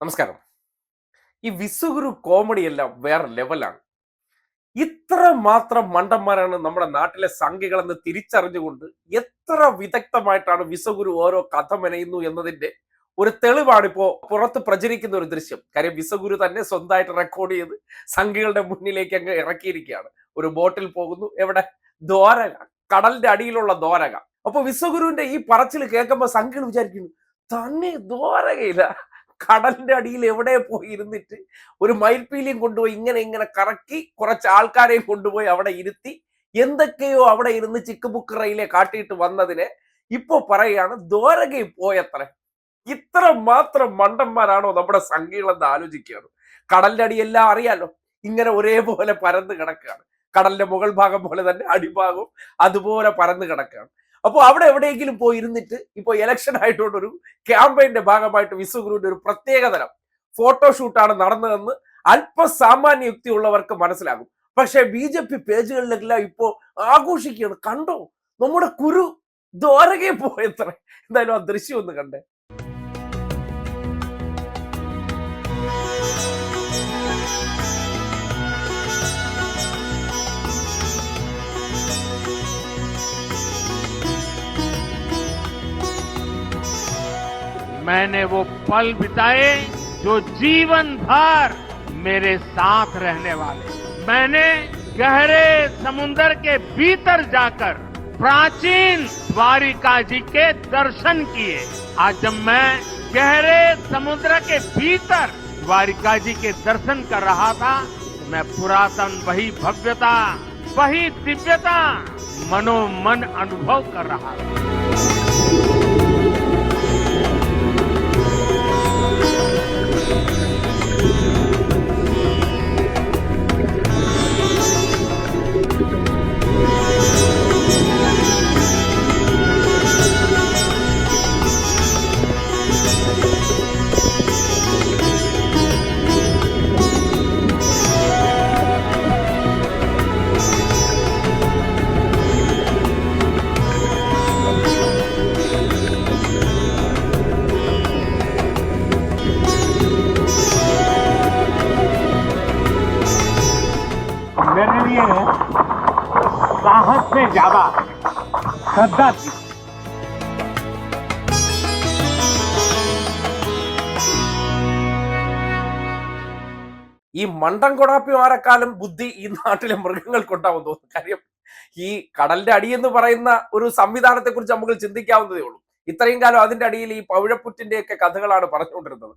നമസ്കാരം. ഈ വിശ്വഗുരു കോമഡി എല്ലാം വേറെ ലെവലാണ് ഇത്ര മാത്രം മണ്ടന്മാരാണ് നമ്മുടെ നാട്ടിലെ സംഘികളെന്ന് തിരിച്ചറിഞ്ഞുകൊണ്ട് എത്ര വിദഗ്ധമായിട്ടാണ് വിശ്വഗുരു ഓരോ കഥ മെനയുന്നു എന്നതിന്റെ ഒരു തെളിവാണ് ഇപ്പോ പുറത്ത് പ്രചരിക്കുന്ന ഒരു ദൃശ്യം. കാര്യം വിശ്വഗുരു തന്നെ സ്വന്തമായിട്ട് റെക്കോർഡ് ചെയ്ത് സംഘികളുടെ മുന്നിലേക്ക് അങ്ങ് ഇറക്കിയിരിക്കുകയാണ്. ഒരു ബോട്ടിൽ പോകുന്നു. എവിടെ? ദ്വാരക. കടലിന്റെ അടിയിലുള്ള ദ്വാരക. അപ്പൊ വിശ്വഗുരുവിന്റെ ഈ പറച്ചിൽ കേൾക്കുമ്പോൾ സംഘികൾ വിചാരിക്കുന്നു തന്നെ ദ്വാരകയില്ല കടലിന്റെ അടിയിൽ എവിടെ പോയി ഇരുന്നിട്ട് ഒരു മയിൽപ്പീലിയും കൊണ്ടുപോയി ഇങ്ങനെ ഇങ്ങനെ കറക്കി കുറച്ച് ആൾക്കാരെയും കൊണ്ടുപോയി അവിടെ ഇരുത്തി എന്തൊക്കെയോ അവിടെ ഇരുന്ന് ചിക്കുബുക്കറയിലെ കാട്ടിയിട്ട് വന്നതിനെ ഇപ്പോ പറയാണ് ദ്വാരകയിൽ പോയത്ര ഇത്ര മാത്രം മണ്ടന്മാരാണോ നമ്മുടെ സംഘികളെന്ന് ആലോചിക്കുകയാണ്. കടലിന്റെ അടി എല്ലാം അറിയാലോ ഇങ്ങനെ ഒരേപോലെ പരന്ന് കിടക്കുകയാണ്. കടലിന്റെ മുകൾ ഭാഗം പോലെ തന്നെ അടിഭാഗവും അതുപോലെ പരന്ന് കിടക്കുകയാണ്. അപ്പോൾ അവിടെ എവിടെയെങ്കിലും പോയി ഇരുന്നിട്ട് ഇപ്പോൾ ഇലക്ഷൻ ആയിട്ടുകൊണ്ട് ഒരു ക്യാമ്പയിന്റെ ഭാഗമായിട്ട് വിശ്വഗുരുവിന്റെ ഒരു പ്രത്യേക തരം ഫോട്ടോഷൂട്ടാണ് നടന്നതെന്ന് അല്പസാമാന്യ യുക്തി ഉള്ളവർക്ക് മനസ്സിലാകും. പക്ഷെ ബി ജെ പി പേജുകളിലെല്ലാം ഇപ്പോൾ ആഘോഷിക്കുകയാണ്. കണ്ടോ? നമ്മുടെ കുരു ദ്വാരകയെ പോയത്ര. എന്തായാലും ആ ദൃശ്യം ഒന്ന് കണ്ടേ. मैंने वो पल बिताए जो जीवन भर मेरे साथ रहने वाले। मैंने गहरे समुन्दर के भीतर जाकर प्राचीन द्वारिका जी के दर्शन किए। आज जब मैं गहरे समुद्र के भीतर द्वारिका जी के दर्शन कर रहा था, मैं पुरातन, वही भव्यता, वही दिव्यता, मनोमन अनुभव कर रहा था। मेरे लिए साहस से ज्यादा श्रद्धा थी ഈ മണ്ടൻ കൊടാപ്പിമാരെക്കാളും ബുദ്ധി ഈ നാട്ടിലെ മൃഗങ്ങൾക്കുണ്ടാവും തോന്നുന്നു കാര്യം ഈ കടലിന്റെ അടി എന്ന് പറയുന്ന ഒരു സംവിധാനത്തെ കുറിച്ച് നമുക്ക് ചിന്തിക്കാവുന്നതേ ഉള്ളൂ ഇത്രയും കാലം അതിന്റെ അടിയിൽ ഈ പവിഴപ്പുറ്റിന്റെ ഒക്കെ കഥകളാണ് പറഞ്ഞുകൊണ്ടിരുന്നത്.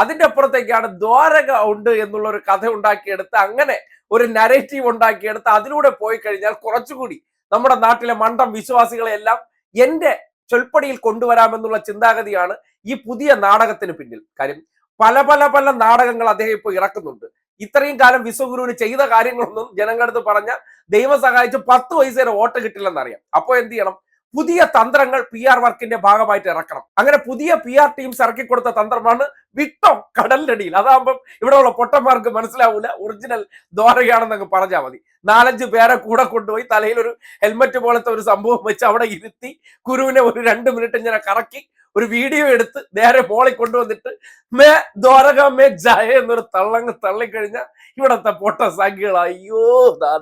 അതിന്റെ അപ്പുറത്തേക്കാണ് ദ്വാരക ഉണ്ട് എന്നുള്ള ഒരു കഥ ഉണ്ടാക്കിയെടുത്ത് അങ്ങനെ ഒരു നരേറ്റീവ് ഉണ്ടാക്കിയെടുത്ത് അതിലൂടെ പോയി കഴിഞ്ഞാൽ കുറച്ചുകൂടി നമ്മുടെ നാട്ടിലെ മണ്ടം വിശ്വാസികളെല്ലാം എന്റെ ചൊൽപ്പടിയിൽ കൊണ്ടുവരാമെന്നുള്ള ചിന്താഗതിയാണ് ഈ പുതിയ നാടകത്തിന് പിന്നിൽ. കാര്യം പല പല പല നാടകങ്ങൾ അദ്ദേഹം ഇപ്പോൾ ഇറക്കുന്നുണ്ട്. ഇത്രയും കാലം വിശ്വഗുരുവിന് ചെയ്ത കാര്യങ്ങളൊന്നും ജനങ്ങളടുത്ത് പറഞ്ഞ ദൈവം സഹായിച്ച് പത്ത് പൈസ വരെ വോട്ട് കിട്ടില്ലെന്നറിയാം. അപ്പോൾ എന്ത് ചെയ്യണം? പുതിയ തന്ത്രങ്ങൾ പി ആർ വർക്കിന്റെ ഭാഗമായിട്ട് ഇറക്കണം. അങ്ങനെ പുതിയ പി ആർ ടീംസ് ഇറക്കി കൊടുത്ത തന്ത്രമാണ് വിട്ടോ കടലിനടിയിൽ. അതാകുമ്പം ഇവിടെയുള്ള പൊട്ടന്മാർക്ക് മനസ്സിലാവൂല. ഒറിജിനൽ ദ്വാരകയാണെന്നങ്ങ് പറഞ്ഞാൽ മതി. നാലഞ്ച് പേരെ കൂടെ കൊണ്ടുപോയി തലയിൽ ഒരു ഹെൽമറ്റ് പോലത്തെ ഒരു സംഭവം വെച്ച് അവിടെ ഇരുത്തി കുരുവിനെ ഒരു രണ്ട് മിനിറ്റ് ഇങ്ങനെ കറക്കി ഒരു വീഡിയോ എടുത്ത് നേരെ മോളിൽ കൊണ്ടുവന്നിട്ട് മേ ദ്വാരക മേ ജയ എന്നൊരു തള്ളങ്ങ് തള്ളിക്കഴിഞ്ഞാൽ ഇവിടത്തെ പൊട്ട സംഖ്യകൾ അയ്യോ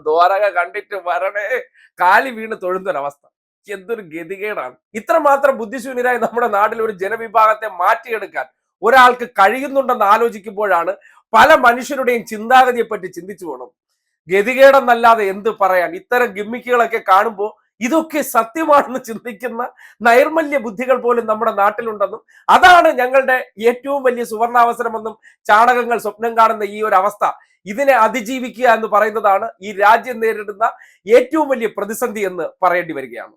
ദ്വാരക കണ്ടിട്ട് വരണേ. കാലി വീണ് തൊഴുന്നൊരവസ്ഥ. എന്തൊരു ഗതികേടാണ്. ഇത്രമാത്രം ബുദ്ധിശൂന്യരായി നമ്മുടെ നാട്ടിൽ ഒരു ജനവിഭാഗത്തെ മാറ്റിയെടുക്കാൻ ഒരാൾക്ക് കഴിയുന്നുണ്ടെന്ന് ആലോചിക്കുമ്പോഴാണ് പല മനുഷ്യരുടെയും ചിന്താഗതിയെ പറ്റി ചിന്തിച്ചു പോകണം ഗതികേടെന്നല്ലാതെ എന്ത് പറയാൻ? ഇത്തരം ഗിമ്മിക്കുകളൊക്കെ കാണുമ്പോൾ ഇതൊക്കെ സത്യമാണെന്ന് ചിന്തിക്കുന്ന നൈർമല്യ ബുദ്ധികൾ പോലും നമ്മുടെ നാട്ടിലുണ്ടെന്നും അതാണ് ഞങ്ങളുടെ ഏറ്റവും വലിയ സുവർണാവസരമെന്നും ചാണകങ്ങൾ സ്വപ്നം കാണുന്ന ഈ ഒരു അവസ്ഥ. ഇതിനെ അതിജീവിക്കുക എന്ന് പറയുന്നതാണ് ഈ രാജ്യം നേരിടുന്ന ഏറ്റവും വലിയ പ്രതിസന്ധി എന്ന് പറയേണ്ടി വരികയാണ്.